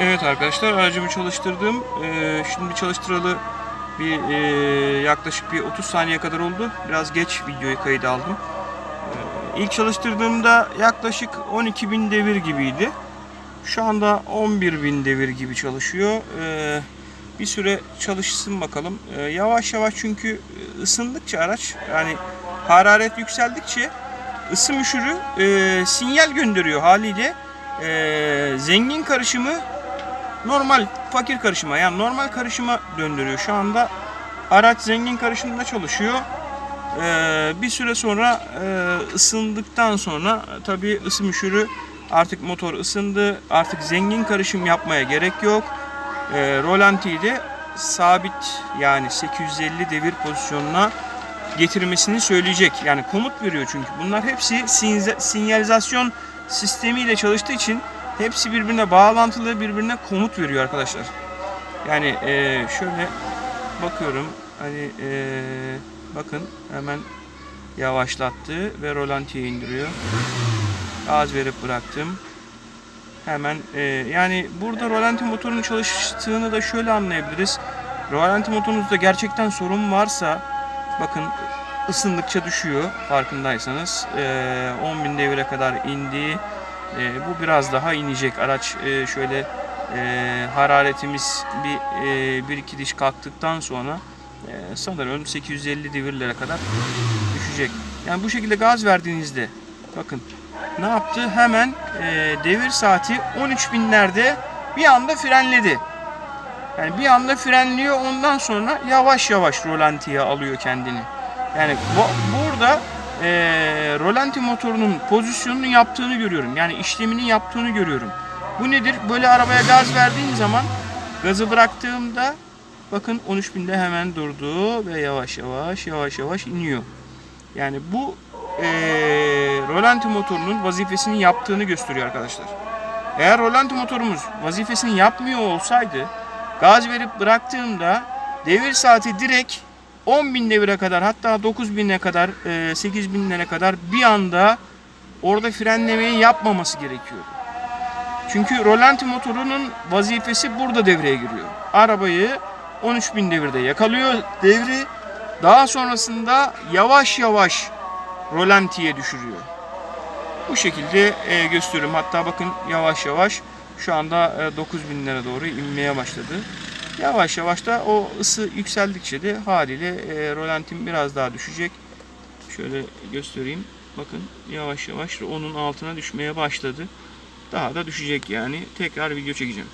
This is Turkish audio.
Evet arkadaşlar aracımı çalıştırdım. Ee, şimdi çalıştıralı bir e, yaklaşık bir 30 saniye kadar oldu. Biraz geç videoyu kayıda aldım. Ee, ilk çalıştırdığımda yaklaşık 12.000 devir gibiydi. Şu anda 11.000 devir gibi çalışıyor. Ee, bir süre çalışsın bakalım. Ee, yavaş yavaş çünkü ısındıkça araç yani hararet yükseldikçe ısı müşürü e, sinyal gönderiyor haliyle. E, zengin karışımı normal fakir karışıma yani normal karışıma döndürüyor. Şu anda araç zengin karışımda çalışıyor. Ee, bir süre sonra e, ısındıktan sonra tabii ısı müşürü artık motor ısındı. Artık zengin karışım yapmaya gerek yok. E, rolantiyi de sabit yani 850 devir pozisyonuna getirmesini söyleyecek. Yani komut veriyor çünkü. Bunlar hepsi sinyalizasyon sistemiyle çalıştığı için hepsi birbirine bağlantılı, birbirine komut veriyor arkadaşlar. Yani e, şöyle bakıyorum. Hani e, bakın hemen yavaşlattı ve rolantiye indiriyor. Gaz verip bıraktım. Hemen e, yani burada rolanti motorunun çalıştığını da şöyle anlayabiliriz. Rolanti motorunuzda gerçekten sorun varsa bakın ısındıkça düşüyor farkındaysanız. E, 10.000 devire kadar indi. E, bu biraz daha inecek. Araç e, şöyle e, hararetimiz bir e, bir iki diş kalktıktan sonra e, sanırım 850 devirlere kadar düşecek. Yani bu şekilde gaz verdiğinizde bakın ne yaptı? Hemen e, devir saati 13 binlerde bir anda frenledi. Yani bir anda frenliyor ondan sonra yavaş yavaş rolantiye alıyor kendini. Yani bu, burada e, rolanti motorunun pozisyonunu yaptığını görüyorum. Yani işlemini yaptığını görüyorum. Bu nedir? Böyle arabaya gaz verdiğim zaman gazı bıraktığımda bakın 13 binde hemen durdu ve yavaş yavaş yavaş yavaş iniyor. Yani bu e, rolanti motorunun vazifesini yaptığını gösteriyor arkadaşlar. Eğer rolanti motorumuz vazifesini yapmıyor olsaydı gaz verip bıraktığımda devir saati direkt 10.000 devire kadar hatta 9.000'e kadar e, 8.000'lere kadar bir anda orada frenlemeyi yapmaması gerekiyor. Çünkü rolanti motorunun vazifesi burada devreye giriyor. Arabayı 13.000 devirde yakalıyor devri. Daha sonrasında yavaş yavaş rolantiye düşürüyor. Bu şekilde e, gösteriyorum. Hatta bakın yavaş yavaş şu anda e, 9000'lere doğru inmeye başladı. Yavaş yavaş da o ısı yükseldikçe de haliyle e, rolantim biraz daha düşecek. Şöyle göstereyim. Bakın yavaş yavaş onun altına düşmeye başladı. Daha da düşecek yani. Tekrar video çekeceğim.